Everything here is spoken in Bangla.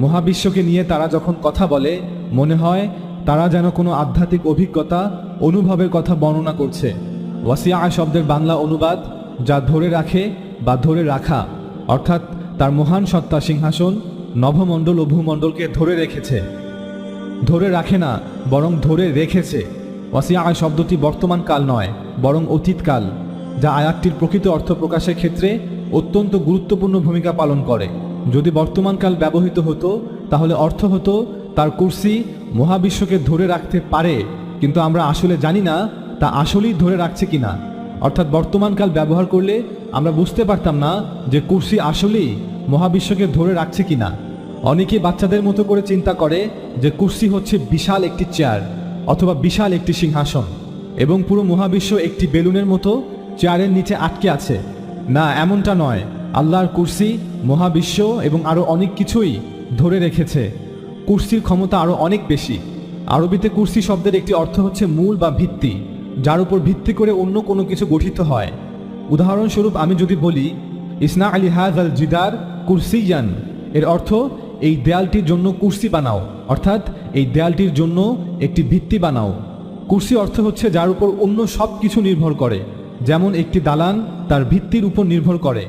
মহাবিশ্বকে নিয়ে তারা যখন কথা বলে, মনে হয় তারা যেন কোনো আধ্যাত্মিক অভিজ্ঞতা, অনুভবের কথা বর্ণনা করছে। ওয়াসিয়া শব্দের বাংলা অনুবাদ, যা ধরে রাখে বা ধরে রাখা, অর্থাৎ তার মহান সত্তা সিংহাসন, নভমণ্ডল ও ভূমণ্ডলকে ধরে রেখেছে। ধরে রাখে না, বরং ধরে রেখেছে। ওয়াসিয়া শব্দটি বর্তমান কাল নয়, বরং অতীতকাল যা আয়াতটির প্রকৃত অর্থ প্রকাশের ক্ষেত্রে অত্যন্ত গুরুত্বপূর্ণ ভূমিকা পালন করে। যদি বর্তমানকাল ব্যবহৃত হতো, তাহলে অর্থ হতো তার কুর্সি মহাবিশ্বকে ধরে রাখতে পারে, কিন্তু আমরা আসলে জানি না তা আসলেই ধরে রাখছে কিনা অর্থাৎ বর্তমানকাল ব্যবহার করলে আমরা বুঝতে পারতাম না যে কুর্সি আসলেই মহাবিশ্বকে ধরে রাখছে কিনা অনেকে বাচ্চাদের মতো করে চিন্তা করে যে কুর্সি হচ্ছে বিশাল একটি চেয়ার অথবা বিশাল একটি সিংহাসন এবং পুরো মহাবিশ্ব একটি বেলুনের মতো চেয়ারের নিচে আটকে আছে। না, এমনটা নয়। আল্লাহর কুর্সি, মহাবিশ্ব এবং আরও অনেক কিছুই ধরে রেখেছে। কুর্সির ক্ষমতা আরও অনেক বেশি। আরবিতে কুর্সি শব্দের একটি অর্থ হচ্ছে মূল বা ভিত্তি, যার উপর ভিত্তি করে অন্য কোনো কিছু গঠিত হয়। উদাহরণস্বরূপ আমি যদি বলি, ইসনা আলী হাজ আল জিদার কুরসিয়ান এর অর্থ, এই দেয়ালটির জন্য কুর্সি বানাও অর্থাৎ, এই দেয়ালটির জন্য একটি ভিত্তি বানাও কুর্সি অর্থ হচ্ছে যার উপর অন্য সব কিছু নির্ভর করে, যেমন একটি দালান তার ভিত্তির উপর নির্ভর করে।